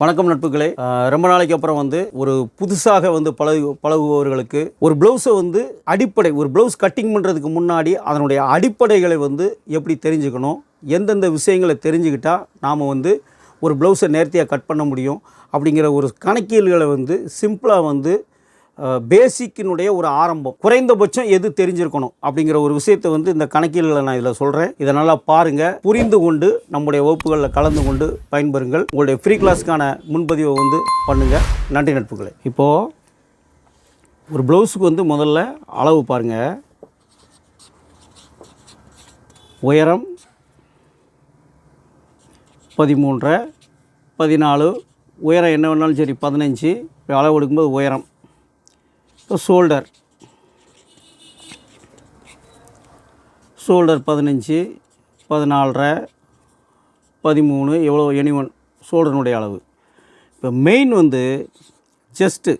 வணக்கம் நட்புகளே. ரொம்ப நாளைக்கு அப்புறம் வந்து ஒரு புதுசாக வந்து பழகு பழகுபவர்களுக்கு ஒரு ப்ளவுஸை வந்து அடிப்படை ஒரு ப்ளவுஸ் கட்டிங் பண்ணுறதுக்கு முன்னாடி அதனுடைய அடிப்படைகளை வந்து எப்படி தெரிஞ்சுக்கணும் எந்தெந்த விஷயங்களை தெரிஞ்சுக்கிட்டா நாம் வந்து ஒரு ப்ளவுஸை நேர்த்தியாக கட் பண்ண முடியும் அப்படிங்கிற ஒரு கணக்கியல்களை வந்து சிம்பிளாக வந்து பேசிக்கினுடைய ஒரு ஆரம்பம். குறைந்தபட்சம் எது தெரிஞ்சிருக்கணும் அப்படிங்கிற ஒரு விஷயத்தை வந்து இந்த கணக்கியல்களை நான் இதில் சொல்கிறேன் இதை நல்லா பாருங்கள் புரிந்து கொண்டு நம்முடைய வகுப்புகளில் கலந்து கொண்டு பயன்பெறுங்கள். உங்களுடைய ஃப்ரீ கிளாஸ்க்கான முன்பதிவை வந்து பண்ணுங்கள் நன்றி நட்புகளை. இப்போது ஒரு ப்ளவுஸுக்கு வந்து முதல்ல அளவு பாருங்கள் உயரம் பதிமூன்றரை பதினாலு உயரம் என்ன வேணாலும் சரி பதினஞ்சு. அளவு எடுக்கும்போது உயரம். ஷோல்டர். ஷோல்டர் பதினஞ்சு பதினாலரை பதிமூணு எவ்வளோ எனி ஒன் ஷோல்டருடைய அளவு. இப்போ மெயின் வந்து செஸ்ட்டு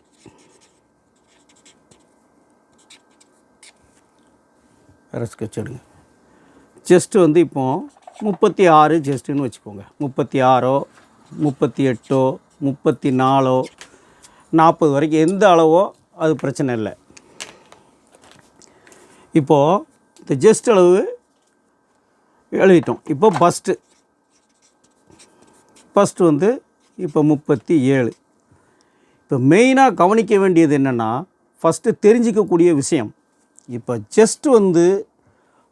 வேறு ஸ்கெட்ச் எடுங்க. செஸ்ட்டு வந்து இப்போ முப்பத்தி ஆறு செஸ்ட்டுன்னு வச்சுக்கோங்க. முப்பத்தி ஆறோ முப்பத்தி எட்டோ முப்பத்தி நாலோ நாற்பது வரைக்கும் எந்த அளவோ அது பிரச்சனை இல்லை. இப்போது இந்த ஜஸ்ட் அளவு எழுதிட்டோம். இப்போ பஸ்ட்டு ஃபஸ்ட்டு வந்து இப்போ முப்பத்தி ஏழு. இப்போ மெயினாக கவனிக்க வேண்டியது என்னென்னா ஃபஸ்ட்டு தெரிஞ்சிக்கக்கூடிய விஷயம். இப்போ ஜஸ்ட் வந்து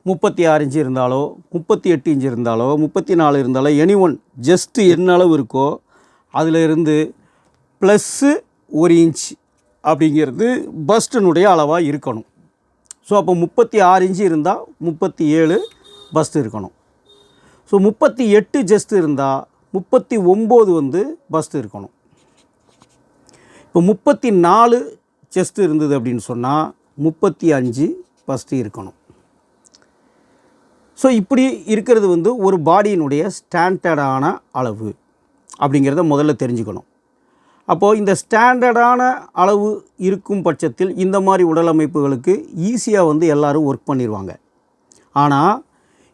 முப்பத்தி ஆறு இன்ச்சு இருந்தாலோ முப்பத்தி எட்டு இன்ச்சு இருந்தாலோ முப்பத்தி நாலு இருந்தாலோ எனி ஒன் ஜஸ்ட்டு என்ன அளவு இருக்கோ அதில் இருந்து ப்ளஸ்ஸு ஒரு இன்ச் அப்படிங்கிறது பஸ்டினுடைய அளவாக இருக்கணும். ஸோ அப்போ முப்பத்தி ஆறு இன்ச்சு இருந்தால் முப்பத்தி ஏழு பஸ்ட் இருக்கணும். ஸோ முப்பத்தி எட்டு ஜஸ்ட் இருந்தால் முப்பத்தி ஒம்பது வந்து பஸ்ட் இருக்கணும். இப்போ முப்பத்தி நாலு செஸ்ட் இருந்தது அப்படின்னு சொன்னால் முப்பத்தி அஞ்சு பஸ்ட்டு இருக்கணும். ஸோ இப்படி இருக்கிறது வந்து ஒரு பாடியினுடைய ஸ்டாண்டர்டான அளவு அப்படிங்கிறத முதல்ல தெரிஞ்சுக்கணும். அப்போது இந்த ஸ்டாண்டர்டான அளவு இருக்கும் பட்சத்தில் இந்த மாதிரி உடல் அமைப்புகளுக்கு ஈஸியாக வந்து எல்லோரும் ஒர்க் பண்ணிடுவாங்க ஆனால்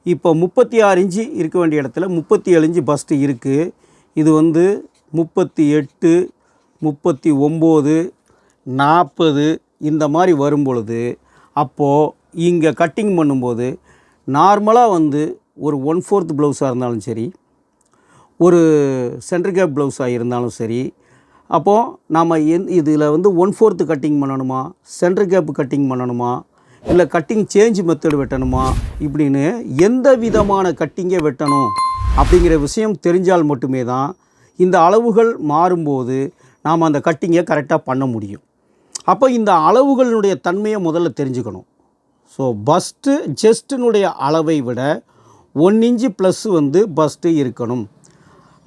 இப்போ முப்பத்தி ஆறு இன்ச்சு இருக்க வேண்டிய இடத்துல முப்பத்தி ஏழு இன்ச்சு பஸ்ட்டு இருக்குது இது வந்து முப்பத்தி எட்டு முப்பத்தி ஒம்பது நாற்பது இந்த மாதிரி வரும் பொழுது அப்போது இங்கே கட்டிங் பண்ணும்போது நார்மலாக வந்து ஒரு ஒன் ஃபோர்த் ப்ளவுஸாக இருந்தாலும் சரி ஒரு சென்டர் கேப் ப்ளவுஸாக இருந்தாலும் சரி அப்போது நாம் எந் இதில் வந்து ஒன் ஃபோர்த்து கட்டிங் பண்ணணுமா? சென்டர் கேப் கட்டிங் பண்ணணுமா? இல்லை கட்டிங் சேஞ்ச் மெத்தடு வெட்டணுமா? இப்படின்னு எந்த விதமான கட்டிங்கை வெட்டணும் அப்படிங்கிற விஷயம் தெரிஞ்சால் மட்டுமே தான் இந்த அளவுகள் மாறும்போது நாம் அந்த கட்டிங்கை கரெக்டாக பண்ண முடியும். அப்போ இந்த அளவுகளினுடைய தன்மையை முதல்ல தெரிஞ்சுக்கணும். ஸோ பஸ்ட்டு ஜெஸ்டினுடைய அளவை விட ஒன் இன்ச்சு ப்ளஸ் வந்து பஸ்ட்டு இருக்கணும்.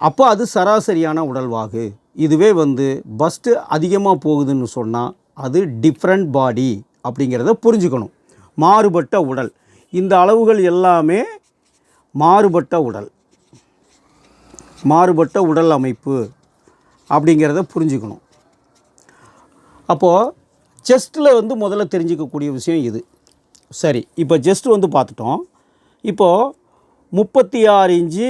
அப்போ அது சராசரியான உடல்வாகு இதுவே வந்து பஸ்ட்டு அதிகமாக போகுதுன்னு சொன்னால் அது டிஃப்ரெண்ட் பாடி அப்படிங்கிறத புரிஞ்சுக்கணும். மாறுபட்ட உடல். இந்த அளவுகள் எல்லாமே மாறுபட்ட உடல். மாறுபட்ட உடல் அமைப்பு அப்படிங்கிறத புரிஞ்சுக்கணும். அப்போது செஸ்ட்டில் வந்து முதல்ல தெரிஞ்சிக்கக்கூடிய விஷயம் இது. சரி இப்போ செஸ்ட் வந்து பார்த்துட்டோம். இப்போது முப்பத்தி ஆறு இன்ச்சு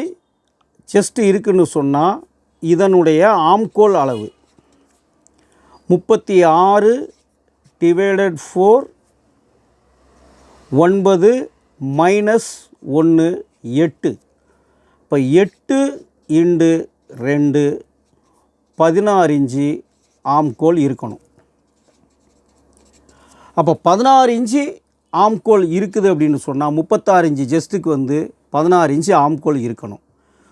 செஸ்ட்டு இருக்குதுன்னு சொன்னால் இதனுடைய ஆம்கோல் அளவு. முப்பத்தி ஆறு டிவைடட் ஃபோர் ஒன்பது மைனஸ் ஒன்று எட்டு. இப்போ எட்டு இண்டு ரெண்டு பதினாறு இன்ச்சு ஆம்கோல் இருக்கணும். அப்போ பதினாறு இன்ச்சு ஆம்கோல் இருக்குது அப்படின்னு சொன்னால் முப்பத்தாறு இன்ச்சு ஜஸ்ட்டுக்கு வந்து பதினாறு இன்ச்சு ஆம்கோல் இருக்கணும்.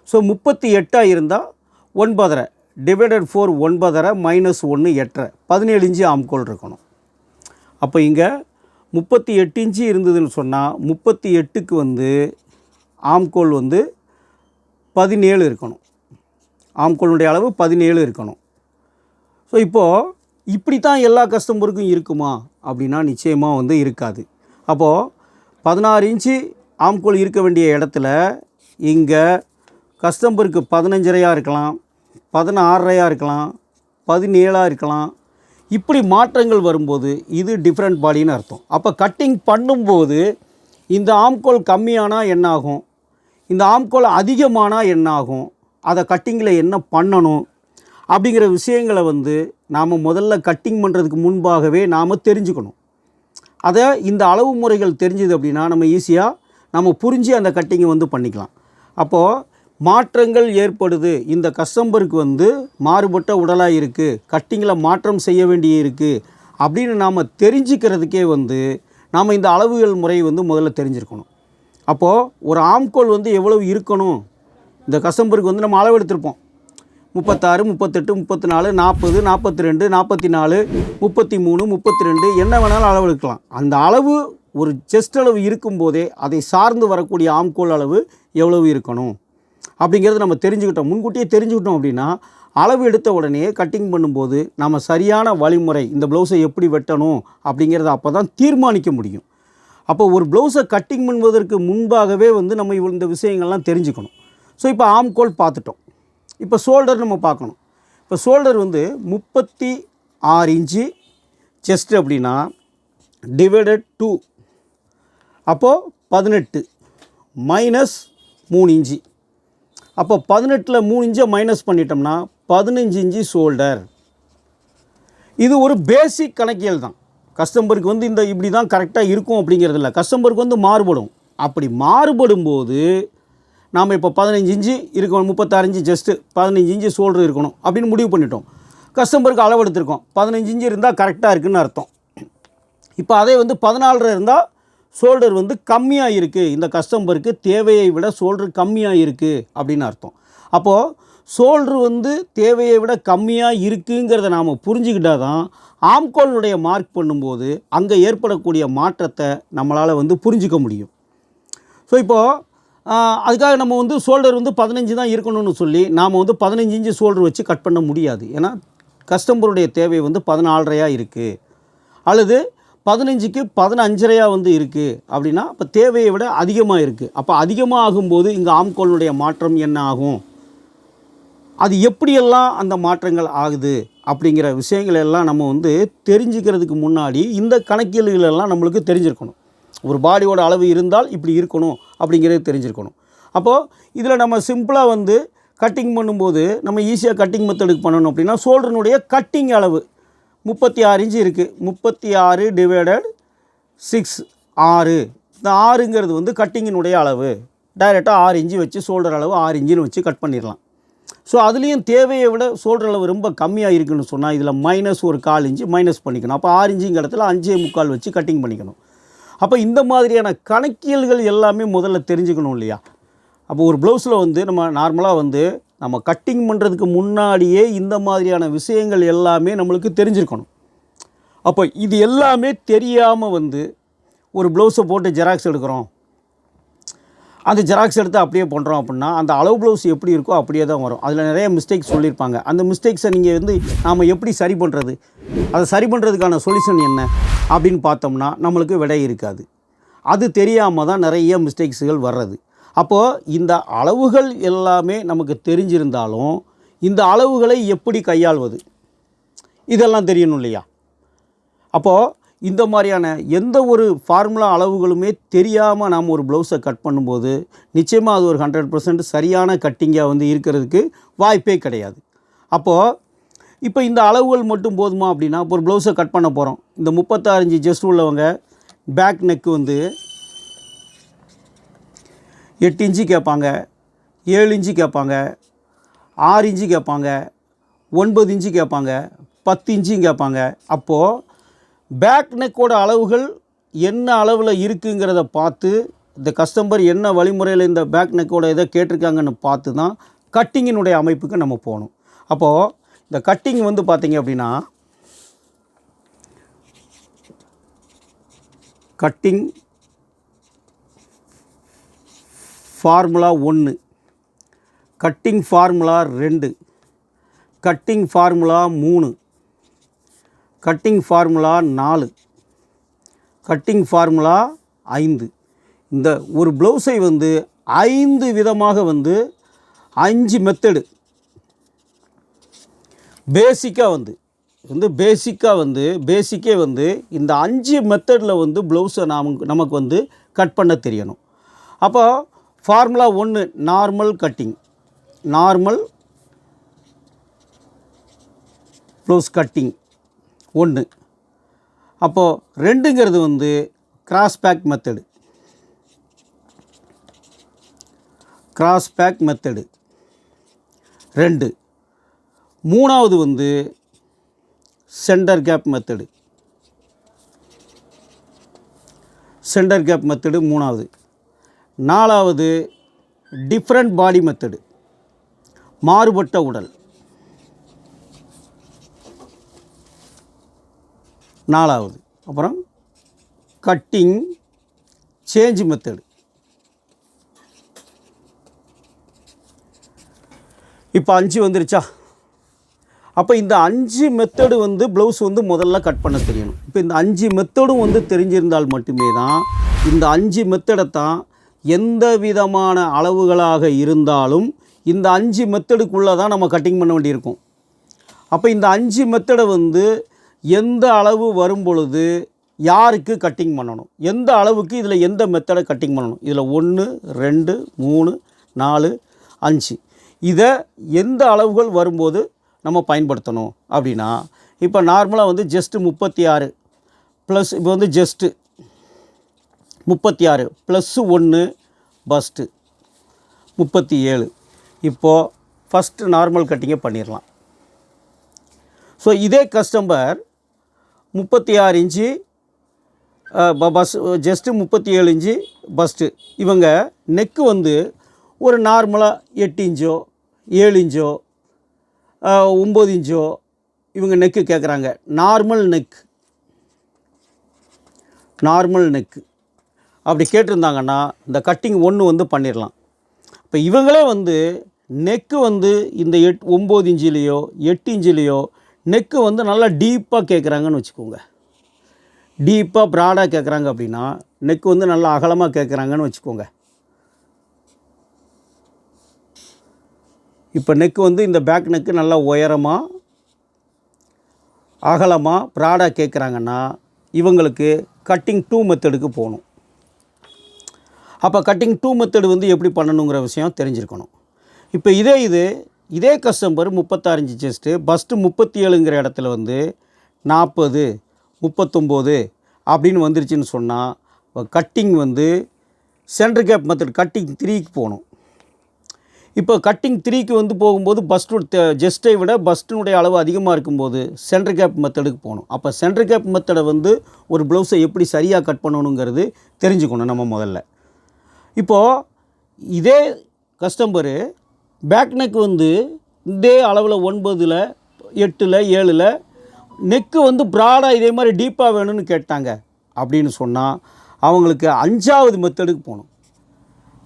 ஸோ முப்பத்தி எட்டாக இருந்தால் ஒன்பதரை டிவைடட் ஃபோர் ஒன்பதரை மைனஸ் ஒன்று எட்டரை. பதினேழு இன்ச்சு ஆம்கோல் இருக்கணும். அப்போ இங்கே முப்பத்தி எட்டு இன்ச்சு இருந்ததுன்னு சொன்னால் முப்பத்தி எட்டுக்கு வந்து ஆம்கோல் வந்து பதினேழு இருக்கணும். ஆம்கோளுடைய அளவு பதினேழு இருக்கணும். ஸோ இப்போது இப்படி தான் எல்லா கஸ்டமருக்கும் இருக்குமா? அப்படின்னா நிச்சயமாக வந்து இருக்காது. அப்போது பதினாறு இன்ச்சு ஆம்கோல் இருக்க வேண்டிய இடத்துல இங்கே கஸ்டம்பருக்கு பதினஞ்சரையாக இருக்கலாம் பதினாறரையாக இருக்கலாம் பதினேழாக இருக்கலாம். இப்படி மாற்றங்கள் வரும்போது இது டிஃப்ரெண்ட் பாடின்னு அர்த்தம். அப்போ கட்டிங் பண்ணும்போது இந்த ஆம்கோல் கம்மியானால் என்ன ஆகும் இந்த ஆம்கோல் அதிகமானால் என்னாகும்? அதை கட்டிங்கில் என்ன பண்ணணும்? அப்படிங்கிற விஷயங்களை வந்து நாம் முதல்ல கட்டிங் பண்ணுறதுக்கு முன்பாகவே நாம் தெரிஞ்சுக்கணும். அதை இந்த அளவு முறைகள் தெரிஞ்சுது அப்படின்னா நம்ம ஈஸியாக நம்ம புரிஞ்சு அந்த கட்டிங்கை வந்து பண்ணிக்கலாம். அப்போது மாற்றங்கள் ஏற்படுது. இந்த கஸ்டம்பருக்கு வந்து மாறுபட்ட உடலாக இருக்குது கட்டிங்கில் மாற்றம் செய்ய வேண்டிய இருக்குது அப்படின்னு நாம் தெரிஞ்சுக்கிறதுக்கே வந்து நாம் இந்த அளவுகள் முறை வந்து முதல்ல தெரிஞ்சிருக்கணும். அப்போது ஒரு ஆம்கோல் வந்து எவ்வளவு இருக்கணும்? இந்த கஸ்டம்பருக்கு வந்து நம்ம அளவு எடுத்திருப்போம் முப்பத்தாறு முப்பத்தெட்டு முப்பத்தி நாலு நாற்பது நாற்பத்தி ரெண்டு நாற்பத்தி நாலு முப்பத்தி மூணு முப்பத்தி ரெண்டு என்ன வேணாலும் அளவு எடுக்கலாம் அந்த அளவு ஒரு செஸ்ட் அளவு இருக்கும்போதே அதை சார்ந்து வரக்கூடிய ஆம்கோல் அளவு எவ்வளவு இருக்கணும்? அப்படிங்கிறத நம்ம தெரிஞ்சுக்கிட்டோம். முன்கூட்டியே தெரிஞ்சுக்கிட்டோம் அப்படின்னா அளவு எடுத்த உடனே கட்டிங் பண்ணும்போது நம்ம சரியான வழிமுறை இந்த ப்ளவுஸை எப்படி வெட்டணும் அப்படிங்கிறத அப்போ தான் தீர்மானிக்க முடியும். அப்போ ஒரு ப்ளவுஸை கட்டிங் பண்ணுவதற்கு முன்பாகவே வந்து நம்ம இவ்வளவு இந்த விஷயங்கள்லாம் தெரிஞ்சுக்கணும். ஸோ இப்போ ஆம்கோல் பார்த்துட்டோம். இப்போ ஷோல்டர் நம்ம பார்க்கணும். இப்போ ஷோல்டர் வந்து முப்பத்தி ஆறு இன்ச்சு செஸ்ட் அப்படின்னா டிவைடட் டூ அப்போது பதினெட்டு மைனஸ் மூணு இன்ச்சு. அப்போ பதினெட்டில் மூணு இன்ச்சை மைனஸ் பண்ணிட்டோம்னா பதினஞ்சு இன்ச்சு ஷோல்டர் இது ஒரு பேசிக் கணக்கியல் தான். கஸ்டமருக்கு வந்து இந்த இப்படி தான் கரெக்டாக இருக்கும் அப்படிங்கிறது இல்லை. கஸ்டமருக்கு வந்து மாறுபடும். அப்படி மாறுபடும் போது நாம் இப்போ பதினஞ்சு இன்ச்சு இருக்கணும் முப்பத்தாறு ஜஸ்ட்டு பதினஞ்சு இன்ச்சு ஷோல்டர் இருக்கணும் அப்படின்னு முடிவு பண்ணிட்டோம். கஸ்டமருக்கு அளவு எடுத்திருக்கோம் பதினஞ்சு இன்ச்சு இருந்தால் கரெக்டாக இருக்குதுன்னு அர்த்தம். இப்போ அதே வந்து பதினாலரை இருந்தால் ஷோல்டர் வந்து கம்மியாக இருக்குது இந்த கஸ்டம்பருக்கு தேவையை விட ஷோல்டர் கம்மியாக இருக்குது அப்படின்னு அர்த்தம். அப்போது ஷோல்டர் வந்து தேவையை விட கம்மியாக இருக்குங்கிறத நாம் புரிஞ்சுக்கிட்டால் தான் ஆம்கோலுடைய மார்க் பண்ணும்போது அங்கே ஏற்படக்கூடிய மாற்றத்தை நம்மளால் வந்து புரிஞ்சிக்க முடியும். ஸோ இப்போது அதுக்காக நம்ம வந்து ஷோல்டர் வந்து பதினஞ்சு தான் இருக்கணும்னு சொல்லி நாம் வந்து பதினஞ்சு இன்ச்சு ஷோல்டர் வச்சு கட் பண்ண முடியாது. ஏன்னா கஸ்டமருடைய தேவை வந்து பதினாலரையாக இருக்குது அல்லது பதினஞ்சுக்கு பதினஞ்சரையாக வந்து இருக்குது அப்படின்னா அப்போ தேவையை விட அதிகமாக இருக்குது அப்போ அதிகமாக ஆகும்போது இங்கே ஆம்கோலினுடைய மாற்றம் என்ன ஆகும்? அது எப்படியெல்லாம் அந்த மாற்றங்கள் ஆகுது அப்படிங்கிற விஷயங்கள் எல்லாம் நம்ம வந்து தெரிஞ்சுக்கிறதுக்கு முன்னாடி இந்த கணக்கியல்கள் எல்லாம் நம்மளுக்கு தெரிஞ்சிருக்கணும். ஒரு பாடியோட அளவு இருந்தால் இப்படி இருக்கணும் அப்படிங்கிறது தெரிஞ்சிருக்கணும். அப்போது இதில் நம்ம சிம்பிளாக வந்து கட்டிங் பண்ணும்போது நம்ம ஈஸியாக கட்டிங் மெத்தடுக்கு பண்ணணும் அப்படின்னா ஷோல்டர்னுடைய கட்டிங் அளவு முப்பத்தி ஆறு இன்ச்சு இருக்குது முப்பத்தி ஆறு டிவைடட் சிக்ஸ் ஆறு. இந்த ஆறுங்கிறது வந்து கட்டிங்கினுடைய அளவு. டைரெக்டாக ஆறு இன்ச்சு வச்சு ஷோல்டர் அளவு ஆறு இன்ச்சுன்னு வச்சு கட் பண்ணிடலாம். ஸோ அதுலேயும் தேவையை விட ஷோல்டர் அளவு ரொம்ப கம்மியாக இருக்குன்னு சொன்னால் இதில் மைனஸ் ஒரு கால் இன்ச்சு மைனஸ் பண்ணிக்கணும். அப்போ ஆறு இன்ச்சுங்க இடத்துல அஞ்சே முக்கால் வச்சு கட்டிங் பண்ணிக்கணும். அப்போ இந்த மாதிரியான கணக்கியல்கள் எல்லாமே முதல்ல தெரிஞ்சுக்கணும் இல்லையா? அப்போ ஒரு ப்ளவுஸில் வந்து நம்ம நார்மலாக வந்து நம்ம கட்டிங் பண்ணுறதுக்கு முன்னாடியே இந்த மாதிரியான விஷயங்கள் எல்லாமே நம்மளுக்கு தெரிஞ்சிருக்கணும். அப்போ இது எல்லாமே தெரியாமல் வந்து ஒரு ப்ளவுஸை போட்டு ஜெராக்ஸ் எடுக்கிறோம். அந்த ஜெராக்ஸ் எடுத்து அப்படியே பண்ணுறோம் அப்படின்னா அந்த அளவு ப்ளவுஸ் எப்படி இருக்கோ அப்படியே தான் வரும். அதில் நிறைய மிஸ்டேக்ஸ் சொல்லியிருப்பாங்க. அந்த மிஸ்டேக்ஸை நீங்கள் வந்து நாம் எப்படி சரி பண்ணுறது அதை சரி பண்ணுறதுக்கான சொல்யூஷன் என்ன? அப்படின்னு பார்த்தோம்னா நம்மளுக்கு விடை இருக்காது. அது தெரியாமல் தான் நிறைய மிஸ்டேக்ஸுகள் வர்றது. அப்போது இந்த அளவுகள் எல்லாமே நமக்கு தெரிஞ்சிருந்தாலும் இந்த அளவுகளை எப்படி கையாள்வது? இதெல்லாம் தெரியணும் இல்லையா? அப்போது இந்த மாதிரியான எந்த ஒரு ஃபார்முலா அளவுகளுமே தெரியாமல் நாம் ஒரு ப்ளவுஸை கட் பண்ணும்போது நிச்சயமாக அது ஒரு ஹண்ட்ரட் பர்சன்ட் சரியான கட்டிங்காக வந்து இருக்கிறதுக்கு வாய்ப்பே கிடையாது. அப்போது இப்போ இந்த அளவுகள் மட்டும் போதுமா அப்படின்னா இப்போ ஒரு ப்ளவுஸை கட் பண்ண போகிறோம் இந்த முப்பத்தாறஞ்சு ஜஸ்ட் உள்ளவங்க பேக் நெக்கு வந்து எட்டு இன்ச்சு கேட்பாங்க ஏழு இன்ச்சு கேட்பாங்க ஆறு இன்ச்சு கேட்பாங்க ஒன்பது இன்ச்சு கேட்பாங்க பத்து இன்ச்சும் கேட்பாங்க. அப்போது பேக் நெக்கோட அளவுகள் என்ன அளவில் இருக்குங்கிறத பார்த்து இந்த கஸ்டமர் என்ன வழிமுறையில் இந்த பேக் நெக்கோட இதை கேட்டிருக்காங்கன்னு பார்த்து தான் கட்டிங்கினுடைய அமைப்புக்கு நம்ம போகணும். அப்போது இந்த கட்டிங் வந்து பார்த்திங்க அப்படின்னா கட்டிங் ஃபார்முலா ஒன்று. கட்டிங் ஃபார்முலா ரெண்டு. கட்டிங் ஃபார்முலா மூணு. கட்டிங் ஃபார்முலா நாலு. கட்டிங் ஃபார்முலா ஐந்து. இந்த ஒரு ப்ளவுஸை வந்து ஐந்து விதமாக வந்து அஞ்சு மெத்தடு பேசிக்காக வந்து வந்து பேசிக்காக வந்து பேசிக்கே வந்து இந்த அஞ்சு மெத்தடில் வந்து ப்ளவுஸை நாம் நமக்கு வந்து கட் பண்ண தெரியணும். அப்போ ஃபார்முலா ஒன்று normal cutting normal blouse cutting ஒன்று அப்போது ரெண்டுங்கிறது வந்து cross back method cross back method ரெண்டு. மூணாவது வந்து centre gap method centre gap method மூணாவது. நாலாவது டிஃப்ரெண்ட் பாடி மெத்தடு மாறுபட்ட உடல். நாலாவது அப்புறம் கட்டிங் சேஞ்ச் மெத்தடு இப்போ அஞ்சு வந்துருச்சா? அப்போ இந்த அஞ்சு மெத்தடு வந்து ப்ளவுஸ் வந்து முதல்ல கட் பண்ண தெரியணும். இப்போ இந்த அஞ்சு மெத்தடும் வந்து தெரிஞ்சிருந்தால் மட்டுமே தான் இந்த அஞ்சு மெத்தடை தான் எந்த விதமான அளவுகளாக இருந்தாலும் இந்த அஞ்சு மெத்தடுக்குள்ளே தான் நம்ம கட்டிங் பண்ண வேண்டியிருக்கும். அப்போ இந்த அஞ்சு மெத்தடை வந்து எந்த அளவு வரும் பொழுது யாருக்கு கட்டிங் பண்ணணும்? எந்த அளவுக்கு இதில் எந்த மெத்தடை கட்டிங் பண்ணணும்? இதில் ஒன்று ரெண்டு மூணு நாலு அஞ்சு. இதை எந்த அளவுகள் வரும்போது நம்ம பயன்படுத்தணும் அப்படின்னா இப்போ நார்மலாக வந்து ஜஸ்ட்டு முப்பத்தி ஆறு ப்ளஸ் இப்போ வந்து ஜஸ்ட்டு முப்பத்தி ஆறு ப்ளஸ்ஸு ஒன்று பஸ்ட்டு முப்பத்தி ஏழு இப்போது ஃபஸ்ட்டு நார்மல் கட்டிங்கை பண்ணிடலாம் ஸோ இதே கஸ்டமர் முப்பத்தி ஆறு இன்ச்சு பஸ் ஜஸ்ட்டு முப்பத்தி ஏழு இன்ச்சு பஸ்ட்டு இவங்க நெக்கு வந்து ஒரு நார்மலாக எட்டு இன்ச்சோ ஏழு இன்ச்சோ ஒம்பது இன்ச்சோ இவங்க நெக்கு கேட்குறாங்க நார்மல் நெக் நார்மல் நெக்கு அப்படி கேட்டிருந்தாங்கன்னா இந்த கட்டிங் ஒன்று வந்து பண்ணிடலாம் இப்போ இவங்களே வந்து நெக்கு வந்து இந்த எட் ஒம்பது இன்ச்சிலேயோ எட்டு இன்ச்சிலேயோ நெக்கு வந்து நல்லா டீப்பாக கேட்குறாங்கன்னு வச்சுக்கோங்க. டீப்பாக ப்ராடாக கேட்குறாங்க அப்படின்னா நெக்கு வந்து நல்லா அகலமாக கேட்குறாங்கன்னு வச்சுக்கோங்க. இப்போ நெக்கு வந்து இந்த பேக் நெக்கு நல்லா உயரமாக அகலமாக ப்ராடாக கேட்குறாங்கன்னா இவங்களுக்கு கட்டிங் டூ மெத்தடுக்கு போகணும். அப்போ கட்டிங் டூ மெத்தடு வந்து எப்படி பண்ணணுங்கிற விஷயம் தெரிஞ்சிருக்கணும். இப்போ இதே இது இதே கஸ்டமர் முப்பத்தாறு செஸ்ட்டு பஸ்ட்டு முப்பத்தி ஏழுங்கிற இடத்துல வந்து நாற்பது முப்பத்தொம்போது அப்படின்னு வந்துருச்சுன்னு சொன்னால் கட்டிங் வந்து சென்டர் கேப் மெத்தட் கட்டிங் த்ரீக்கு போகணும். இப்போ கட்டிங் த்ரீக்கு வந்து போகும்போது பஸ்ட்டு ஜஸ்ட்டை விட பஸ்ட்டினுடைய அளவு அதிகமாக இருக்கும்போது சென்டர் கேப் மெத்தடுக்கு போகணும். அப்போ சென்டர் கேப் மெத்தடை வந்து ஒரு ப்ளவுஸை எப்படி சரியாக கட் பண்ணணுங்கிறது தெரிஞ்சுக்கணும் நம்ம முதல்ல. இப்போது இதே கஸ்டமரு பேக் நெக் வந்து இதே அளவில் ஒன்பதில் எட்டில் ஏழில் நெக்கு வந்து ப்ராடாக இதே மாதிரி டீப்பாக வேணும்னு கேட்டாங்க அப்படின்னு சொன்னால் அவங்களுக்கு அஞ்சாவது மெத்தடுக்கு போகணும்.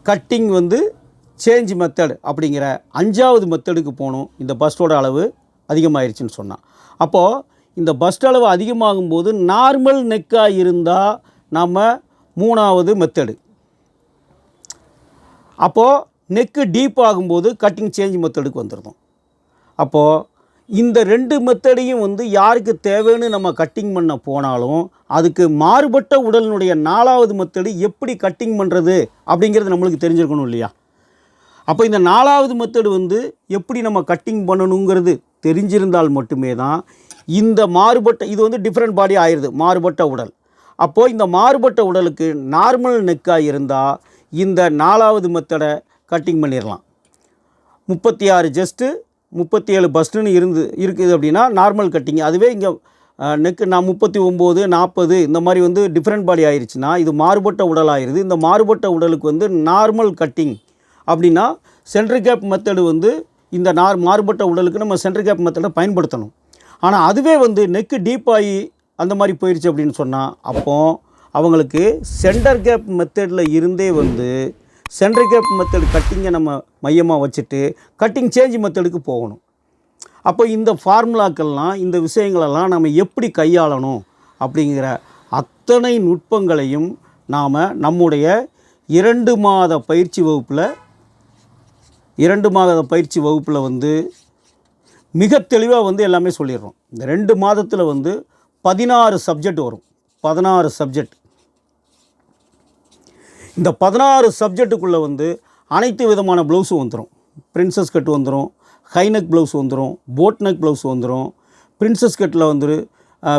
கட்டிங் வந்து சேஞ்ச் மெத்தட் அப்படிங்கிற அஞ்சாவது மெத்தடுக்கு போகணும். இந்த பஸ்டோட அளவு அதிகமாயிருச்சுன்னு சொன்னான் அப்போது இந்த பஸ்ட் அளவு அதிகமாகும்போது நார்மல் நெக்காக இருந்தால் நம்ம மூணாவது மெத்தடு அப்போது நெக்கு டீப் ஆகும்போது கட்டிங் சேஞ்ச் மெத்தடுக்கு வந்துடும் அப்போது இந்த ரெண்டு மெத்தடையும் வந்து யாருக்கு தேவைன்னு நம்ம கட்டிங் பண்ண போனாலும் அதுக்கு மாறுபட்ட உடலினுடைய நாலாவது மெத்தடு எப்படி கட்டிங் பண்ணுறது அப்படிங்கிறது நம்மளுக்கு தெரிஞ்சிருக்கணும் இல்லையா? அப்போ இந்த நாலாவது மெத்தடு வந்து எப்படி நம்ம கட்டிங் பண்ணணுங்கிறது தெரிஞ்சிருந்தால் மட்டுமே தான் இந்த மாறுபட்ட இது வந்து டிஃப்ரெண்ட் பாடி ஆயிடுது மாறுபட்ட உடல். அப்போது இந்த மாறுபட்ட உடலுக்கு நார்மல் நெக்காக இருந்தால் இந்த நாலாவது மெத்தடை கட்டிங் பண்ணிடலாம் முப்பத்தி ஆறு ஜஸ்ட்டு முப்பத்தி ஏழு பஸ்ட்டுன்னு இருந்து இருக்குது அப்படின்னா நார்மல் கட்டிங் அதுவே இங்கே நெக்கு நான் முப்பத்தி ஒம்பது நாற்பது இந்த மாதிரி வந்து டிஃப்ரெண்ட் பாடி ஆயிருச்சுன்னா இது மாறுபட்ட உடல் ஆயிடுது. இந்த மாறுபட்ட உடலுக்கு வந்து நார்மல் கட்டிங் அப்படின்னா சென்ட்ரு கேப் மெத்தடு வந்து இந்த நார் மாறுபட்ட உடலுக்கு நம்ம சென்ட்ரு கேப் மெத்தடை பயன்படுத்தணும். ஆனால் அதுவே வந்து நெக்கு டீப்பாகி அந்த மாதிரி போயிடுச்சு அப்படின்னு சொன்னால் அப்போது அவங்களுக்கு சென்டர் கேப் மெத்தடில் இருந்தே வந்து சென்டர் கேப் மெத்தடு கட்டிங்கை நம்ம மையமாக வச்சுட்டு கட்டிங் சேஞ்ச் மெத்தடுக்கு போகணும். அப்போ இந்த ஃபார்முலாக்கள்லாம் இந்த விஷயங்களெல்லாம் நம்ம எப்படி கையாளணும் அப்படிங்கிற அத்தனை நுட்பங்களையும் நாம் நம்முடைய இரண்டு மாத பயிற்சி வகுப்பில் இரண்டு மாத பயிற்சி வகுப்பில் வந்து மிக தெளிவாக வந்து எல்லாமே சொல்லிடுறோம். இந்த ரெண்டு மாதத்தில் வந்து பதினாறு சப்ஜெக்ட் வரும். பதினாறு சப்ஜெக்ட் இந்த பதினாறு சப்ஜெக்ட்டுக்குள்ளே வந்து அனைத்து விதமான ப்ளவுஸும் வந்துடும் பிரின்சஸ் கட் வந்துடும் ஹைநெக் ப்ளவுஸ் வந்துடும் போட் நெக் ப்ளவுஸ் வந்துடும் பிரின்சஸ் கட்டில் வந்துடும்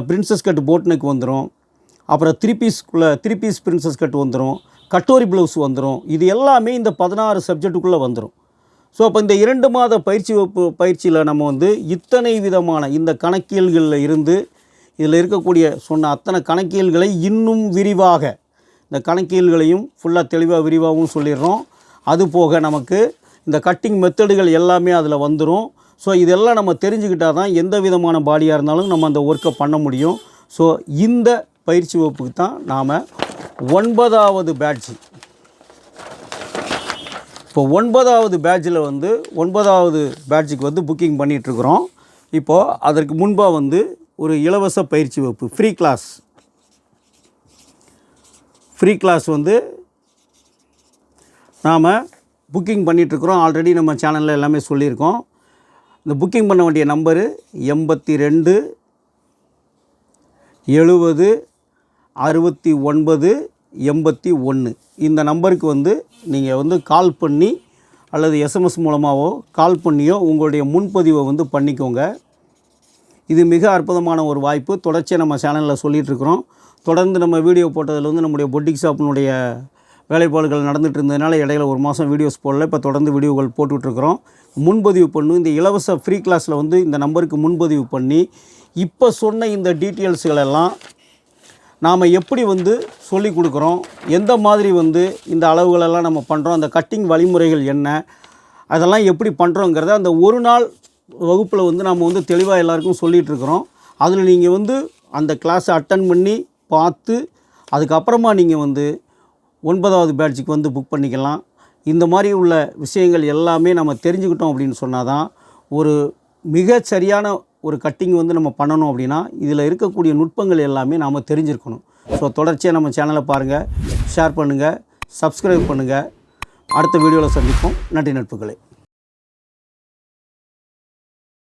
பிரின்சஸ் கட் போட் நெக் வந்துடும் அப்புறம் த்ரீ பீஸ்க்குள்ளே த்ரீ பீஸ் பிரின்சஸ் கட் வந்துடும் கட்டோரி ப்ளவுஸ் வந்துடும் இது எல்லாமே இந்த பதினாறு சப்ஜெக்ட்டுக்குள்ளே வந்துடும் ஸோ அப்போ இந்த இரண்டு மாத பயிற்சி வகுப்பு பயிற்சியில் நம்ம வந்து இத்தனை விதமான இந்த கணக்கியல்களில் இருந்து இதில் இருக்கக்கூடிய சொன்ன அத்தனை கணக்கியல்களை இன்னும் விரிவாக இந்த கணக்கியல்களையும் ஃபுல்லாக தெளிவாக விரிவாகவும் சொல்லிடுறோம். அது போக நமக்கு இந்த கட்டிங் மெத்தடுகள் எல்லாமே அதில் வந்துடும் ஸோ இதெல்லாம் நம்ம தெரிஞ்சுக்கிட்டால் தான் எந்த விதமான பாடியாக இருந்தாலும் நம்ம அந்த ஒர்க்கை பண்ண முடியும். ஸோ இந்த பயிற்சி வகுப்புக்கு தான் நாம் ஒன்பதாவது பேட்ச் இப்போ ஒன்பதாவது பேட்சில் வந்து ஒன்பதாவது பேட்சுக்கு வந்து புக்கிங் பண்ணிகிட்ருக்குறோம் இப்போது அதற்கு முன்பாக வந்து ஒரு இலவச பயிற்சி வகுப்பு ஃப்ரீ கிளாஸ் ஃப்ரீ கிளாஸ் வந்து நாம் புக்கிங் பண்ணிகிட்ருக்குறோம் ஆல்ரெடி நம்ம சேனலில் எல்லாமே சொல்லியிருக்கோம். இந்த புக்கிங் பண்ண வேண்டிய நம்பரு எண்பத்தி ரெண்டு எழுபது அறுபத்தி ஒன்பது எண்பத்தி ஒன்று. இந்த நம்பருக்கு வந்து நீங்கள் வந்து கால் பண்ணி அல்லது எஸ்எம்எஸ் மூலமாகவோ கால் பண்ணியோ உங்களுடைய முன்பதிவை வந்து பண்ணிக்கோங்க. இது மிக அற்புதமான ஒரு வாய்ப்பு. தொடர்ச்சியாக நம்ம சேனலில் சொல்லிகிட்ருக்குறோம் தொடர்ந்து நம்ம வீடியோ போட்டதில் வந்து நம்முடைய பொட்டிக் ஷாப்பினுடைய வேலைப்பாடுகள் நடந்துகிட்டு இருந்ததுனால இடையில ஒரு மாதம் வீடியோஸ் போடல. இப்போ தொடர்ந்து வீடியோக்கள் போட்டுட்ருக்குறோம். முன்பதிவு பண்ணும் இந்த இலவச ஃப்ரீ கிளாஸில் வந்து இந்த நம்பருக்கு முன்பதிவு பண்ணி இப்போ சொன்ன இந்த டீட்டெயில்ஸுகளெல்லாம் நாம் எப்படி வந்து சொல்லி கொடுக்குறோம்? எந்த மாதிரி வந்து இந்த அளவுகளெல்லாம் நம்ம பண்ணுறோம் அந்த கட்டிங் வழிமுறைகள் என்ன? அதெல்லாம் எப்படி பண்ணுறோங்கிறத அந்த ஒரு நாள் வகுப்பில் வந்து நம்ம வந்து தெளிவாக எல்லாருக்கும் சொல்லிகிட்ருக்குறோம் அதில் நீங்கள் வந்து அந்த கிளாஸை அட்டன் பண்ணி பார்த்து அதுக்கப்புறமா நீங்கள் வந்து ஒன்பதாவது பேட்சுக்கு வந்து புக் பண்ணிக்கலாம். இந்த மாதிரி உள்ள விஷயங்கள் எல்லாமே நம்ம தெரிஞ்சுக்கிட்டோம் அப்படின்னு சொன்னால் தான் ஒரு மிக சரியான ஒரு கட்டிங் வந்து நம்ம பண்ணணும் அப்படின்னா இதில் இருக்கக்கூடிய நுட்பங்கள் எல்லாமே நாம் தெரிஞ்சிருக்கணும். ஸோ தொடர்ச்சியாக நம்ம சேனலை பாருங்கள் ஷேர் பண்ணுங்கள் சப்ஸ்கிரைப் பண்ணுங்கள் அடுத்த வீடியோவில் சந்திப்போம். நன்றி நட்புகளை.